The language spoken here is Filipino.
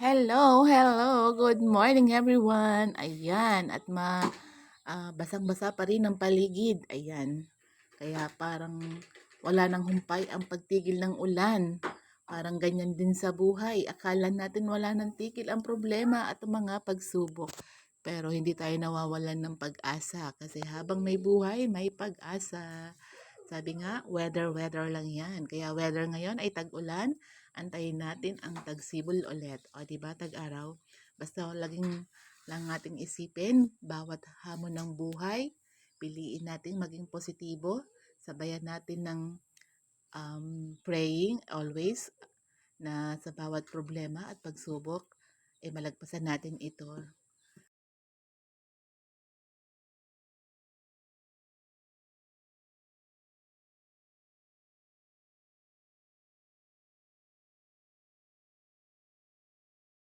Hello, hello. Good morning everyone. Ayan, at ma ah, basang-basa pa rin ang paligid. Ayan. Kaya parang wala nang humpay ang pagtigil ng ulan. Parang ganyan din sa buhay. Akala natin wala nang tigil ang problema at mga pagsubok. Pero hindi tayo nawawalan ng pag-asa kasi habang may buhay, may pag-asa. Sabi nga, weather-weather lang yan. Kaya weather ngayon ay tag-ulan, antayin natin ang tagsibol ulit. O, di ba, tag-araw? Basta laging lang nating isipin, bawat hamon ng buhay, piliin natin maging positibo, sabayan natin ng um, praying always na sa bawat problema at pagsubok, eh malagpasan natin ito